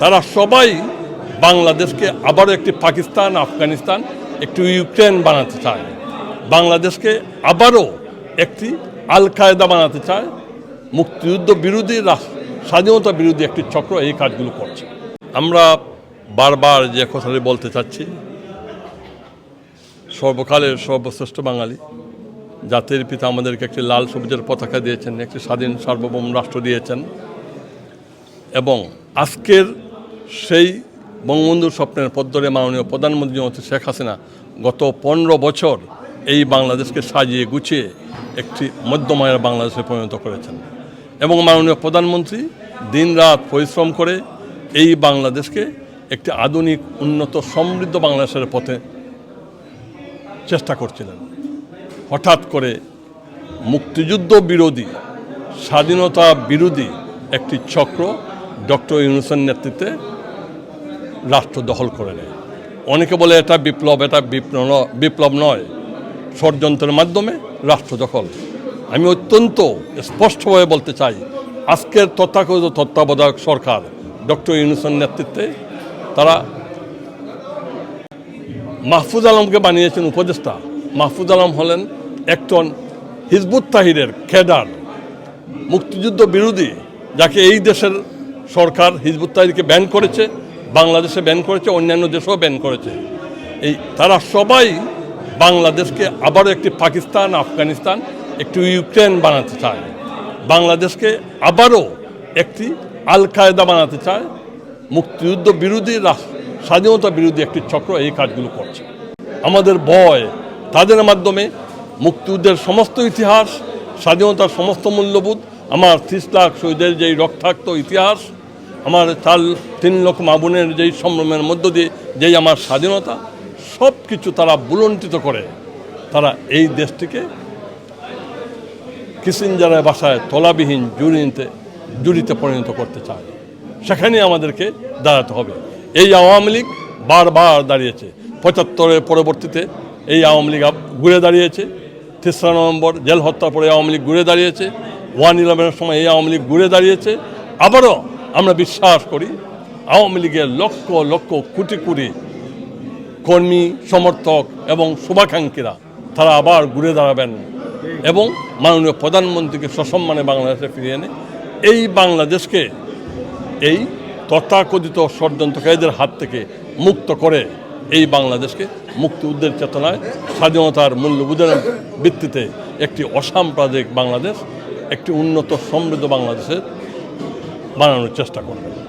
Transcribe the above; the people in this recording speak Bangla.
তারা সবাই বাংলাদেশকে আবারও একটি পাকিস্তান, আফগানিস্তান, একটি ইউক্রেন বানাতে চায়। বাংলাদেশকে আবারও একটি আল কায়দা বানাতে চায়। মুক্তিযুদ্ধ বিরোধী, স্বাধীনতা বিরোধী একটি চক্র এই কাজগুলো করছে। আমরা বারবার যে কথাটি বলতে চাচ্ছি, সর্বকালের সর্বশ্রেষ্ঠ বাঙালি, জাতির পিতা আমাদেরকে একটি লাল সবুজের পতাকা দিয়েছেন, একটি স্বাধীন সার্বভৌম রাষ্ট্র দিয়েছেন। এবং আজকের সেই বঙ্গবন্ধুর স্বপ্নের পদ্মরে মাননীয় প্রধানমন্ত্রী শেখ হাসিনা, গত পনেরো বছর এই বাংলাদেশকে সাজিয়ে গুছিয়ে একটি মধ্যমায়ের বাংলাদেশে পরিণত করেছেন। এবং মাননীয় প্রধানমন্ত্রী দিনরাত পরিশ্রম করে এই বাংলাদেশকে একটি আধুনিক, উন্নত, সমৃদ্ধ বাংলাদেশের পথে চেষ্টা করছিলেন। হঠাৎ করে মুক্তিযুদ্ধ বিরোধী, স্বাধীনতা বিরোধী একটি চক্র ডক্টর ইউনুসের নেতৃত্বে রাষ্ট্র দখল করে নেয়। অনেকে বলে এটা বিপ্লব এটা বিপ্লব বিপ্লব নয়। ষড়যন্ত্রের মাধ্যমে রাষ্ট্র দখল। আমি অত্যন্ত স্পষ্টভাবে বলতে চাই, আজকের তথাকথিত তত্ত্বাবধায়ক সরকার ডক্টর ইউনুসের নেতৃত্বে তারা মাহফুজ আলমকে বানিয়েছেন উপদেষ্টা। মাহফুজ আলম হলেন একজন হিজবুত তাহিরের খেডার মুক্তিযুদ্ধ বিরোধী, যাকে এই দেশের সরকার হিজবুত তাহিরকে ব্যান করেছে, বাংলাদেশে ব্যান করেছে, অন্যান্য দেশেও ব্যান করেছে। এই তারা সবাই বাংলাদেশকে আবারও একটি পাকিস্তান, আফগানিস্তান, একটি ইউক্রেন বানাতে চায়। বাংলাদেশকে আবারও একটি আল কায়দা বানাতে চায়। মুক্তিযুদ্ধ বিরোধী স্বাধীনতা বিরোধী একটি চক্র এই কাজগুলো করছে। আমাদের ভয় তাদের মাধ্যমে মুক্তিযুদ্ধের সমস্ত ইতিহাস, স্বাধীনতার সমস্ত মূল্যবোধ আমার ত্রিশ লাখ শহীদের যেই রক্তাক্ত ইতিহাস, আমার চার, তিন লক্ষ মাবুনের যেই সম্ভ্রমের মধ্য দিয়ে যেই আমার স্বাধীনতা সব কিছু তারা বুলন্টিত করে। তারা এই দেশটিকে কিসিঞ্জারের বাসায় তলাবিহীন জুড়িতে জুড়িতে পরিণত করতে চায়। সেখানেই আমাদেরকে দাঁড়াতে হবে। এই আওয়ামী লীগ বারবার দাঁড়িয়েছে। পঁচাত্তরের পরবর্তীতে এই আওয়ামী লীগ ঘুরে দাঁড়িয়েছে। তেসরা নভেম্বর জেল হত্যার পরে আওয়ামী লীগ ঘুরে দাঁড়িয়েছে। ওয়ান ইলেভেনের সময় এই আওয়ামী লীগ ঘুরে দাঁড়িয়েছে। আবারও আমরা বিশ্বাস করি, আওয়ামী লীগের লক্ষ লক্ষ কোটি কোটি কর্মী, সমর্থক এবং শুভাকাঙ্ক্ষীরা তারা আবার ঘুরে দাঁড়াবেন এবং মাননীয় প্রধানমন্ত্রীকে সসম্মানে বাংলাদেশে ফিরিয়ে এনে এই বাংলাদেশকে এই তথাকথিত ষড়যন্ত্রকারীদের হাত থেকে মুক্ত করে এই বাংলাদেশকে মুক্তিযুদ্ধের চেতনায় স্বাধীনতার মূল্যবোধের ভিত্তিতে একটি অসাম্প্রদায়িক বাংলাদেশ একটি উন্নত সমৃদ্ধ বাংলাদেশের বানানোর চেষ্টা করবে